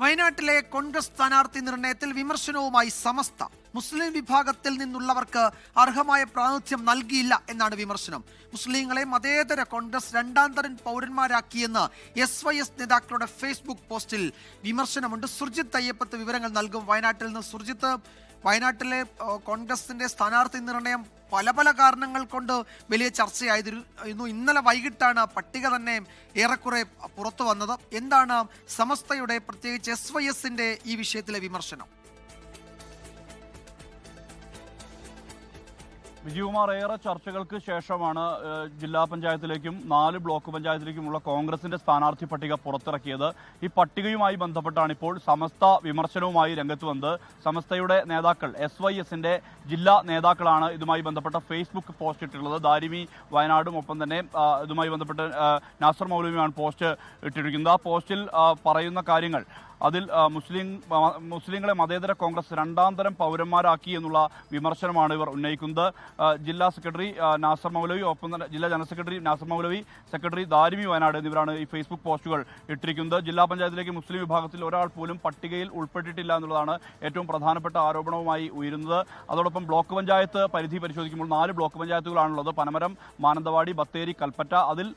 വയനാട്ടിലെ കോൺഗ്രസ് സ്ഥാനാർത്ഥി നിർണയത്തിൽ വിമർശനവുമായി സമസ്ത. മുസ്ലിം വിഭാഗത്തിൽ നിന്നുള്ളവർക്ക് അർഹമായ പ്രാതിനിധ്യം നൽകിയില്ല എന്നാണ് വിമർശനം. മുസ്ലിങ്ങളെ മതേതര കോൺഗ്രസ് രണ്ടാം തരം പൗരന്മാരാക്കിയെന്ന് എസ് വൈ എസ് നേതാക്കളുടെ ഫേസ്ബുക്ക് പോസ്റ്റിൽ വിമർശനമുണ്ട്. സുർജിത്ത് അയ്യപ്പത്ത് വിവരങ്ങൾ നൽകും. വയനാട്ടിൽ നിന്ന് സുർജിത്ത് വയനാട്ടിലെ കോൺഗ്രസിന്റെ സ്ഥാനാർത്ഥി നിർണയം പല പല കാരണങ്ങൾ കൊണ്ട് വലിയ ചർച്ചയായിരുന്നു. ഇന്നലെ വൈകിട്ടാണ് പട്ടിക തന്നെ ഏറെക്കുറെ പുറത്തു വന്നത്. എന്താണ് സമസ്തയുടെ പ്രത്യേകിച്ച് എസ് വൈ എസിന്റെ ഈ വിഷയത്തിലെ വിമർശനം? വിജയകുമാർ ഏറെ ചർച്ചകൾക്ക് ശേഷമാണ് ജില്ലാ പഞ്ചായത്തിലേക്കും നാല് ബ്ലോക്ക് പഞ്ചായത്തിലേക്കുമുള്ള കോൺഗ്രസിന്റെ സ്ഥാനാർത്ഥി പട്ടിക പുറത്തിറക്കിയത്. ഈ പട്ടികയുമായി ബന്ധപ്പെട്ടാണ് ഇപ്പോൾ സമസ്ത വിമർശനവുമായി രംഗത്ത് വന്നത്. സമസ്തയുടെ നേതാക്കൾ എസ് വൈ എസിന്റെ ജില്ലാ നേതാക്കളാണ് ഇതുമായി ബന്ധപ്പെട്ട ഫേസ്ബുക്ക് പോസ്റ്റ് ഇട്ടിട്ടുള്ളത്. ദാരിമി വയനാടും ഒപ്പം തന്നെ ഇതുമായി ബന്ധപ്പെട്ട് നാസർ മൗലവിയുമാണ് പോസ്റ്റ് ഇട്ടിരിക്കുന്നത്. ആ പോസ്റ്റിൽ പറയുന്ന കാര്യങ്ങൾ അതിൽ മുസ്ലിം മുസ്ലിങ്ങളെ മതേതര കോൺഗ്രസ് രണ്ടാം തരം പൗരന്മാരാക്കി എന്നുള്ള വിമർശനമാണ് ഇവർ ഉന്നയിക്കുന്നത്. ജില്ലാ സെക്രട്ടറി നാസർ മൗലവി ഒപ്പം തന്നെ ജില്ലാ ജനറൽ സെക്രട്ടറി നാസർ മൗലവി സെക്രട്ടറി ദാരിമി വയനാട് എന്നിവരാണ് ഈ ഫേസ്ബുക്ക് പോസ്റ്റുകൾ ഇട്ടിരിക്കുന്നത്. ജില്ലാ പഞ്ചായത്തിലേക്ക് മുസ്ലിം വിഭാഗത്തിൽ ഒരാൾ പോലും പട്ടികയിൽ ഉൾപ്പെട്ടിട്ടില്ല എന്നുള്ളതാണ് ഏറ്റവും പ്രധാനപ്പെട്ട ആരോപണവുമായി ഉയരുന്നത്. അതോടൊപ്പം ബ്ലോക്ക് പഞ്ചായത്ത് പരിധി പരിശോധിക്കുമ്പോൾ നാല് ബ്ലോക്ക് പഞ്ചായത്തുകളാണുള്ളത്. പനമരം മാനന്തവാടി ബത്തേരി കൽപ്പറ്റ. അതിൽ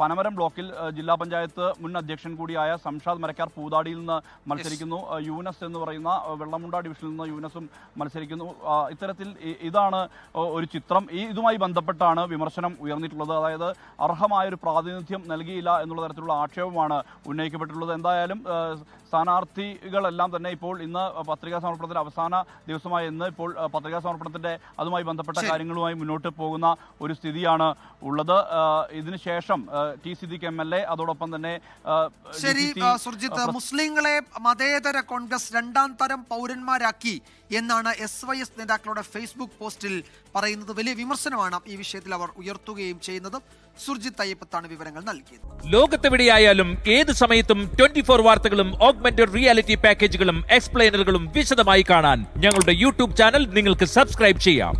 പനമരം ബ്ലോക്കിൽ ജില്ലാ പഞ്ചായത്ത് മുൻ അധ്യക്ഷൻ കൂടിയായ സംഷാദ് മരക്കാർ പൂതാടിയിൽ നിന്ന് മത്സരിക്കുന്നു. ആ, യൂനസ് എന്ന് പറയുന്ന വെള്ളമുണ്ട ഡിവിഷനിൽ നിന്ന് യൂനസും മത്സരിക്കുന്നു. ഇത്തരത്തിൽ ഇതാണ് ഒരു ചിത്രം. ഈ ഇതുമായി ബന്ധപ്പെട്ടാണ് വിമർശനം ഉയർന്നിട്ടുള്ളത്. അതായത് അർഹമായ ഒരു പ്രാതിനിധ്യം നൽകിയില്ല എന്നുള്ള തരത്തിലുള്ള ആക്ഷേപമാണ് ഉന്നയിക്കപ്പെട്ടിട്ടുള്ളത്. എന്തായാലും സ്ഥാനാർത്ഥികളെല്ലാം തന്നെ ഇപ്പോൾ ഇന്ന് പത്രികാ സമർപ്പണത്തിന്റെ അവസാന ദിവസമായ ഇന്ന് ഇപ്പോൾ പത്രികാ സമർപ്പണത്തിന്റെ അതുമായി ബന്ധപ്പെട്ട കാര്യങ്ങളുമായി മുന്നോട്ട് പോകുന്ന ഒരു സ്ഥിതിയാണ് ഉള്ളത്. ഇതിനുശേഷം T Siddique M L A അതോടൊപ്പം തന്നെ മുസ്ലിങ്ങൾ ശരി മുസ്ലിങ്ങളെ മതേതര കോൺഗ്രസ് രണ്ടാം തരം പൗരന്മാരാക്കി എന്നാണ് എസ് വൈ എസ് നേതാക്കളുടെ ഫേസ്ബുക്ക് പോസ്റ്റിൽ പറയുന്നത്. വലിയ വിമർശനമാണ് ഈ വിഷയത്തിൽ അവർ ഉയർത്തുകയും ചെയ്യുന്നത്. സുർജിത്ത് അയ്യപ്പത്താണ് വിവരങ്ങൾ നൽകിയത്. ലോകത്തെവിടെയായാലും ഏത് സമയത്തും ട്വന്റി ഫോർ വാർത്തകളും ഓഗ്മെന്റഡ് റിയാലിറ്റി പാക്കേജുകളും എക്സ്പ്ലെയിനറുകളും വിശദമായി കാണാൻ ഞങ്ങളുടെ യൂട്യൂബ് ചാനൽ നിങ്ങൾക്ക് സബ്സ്ക്രൈബ് ചെയ്യാം.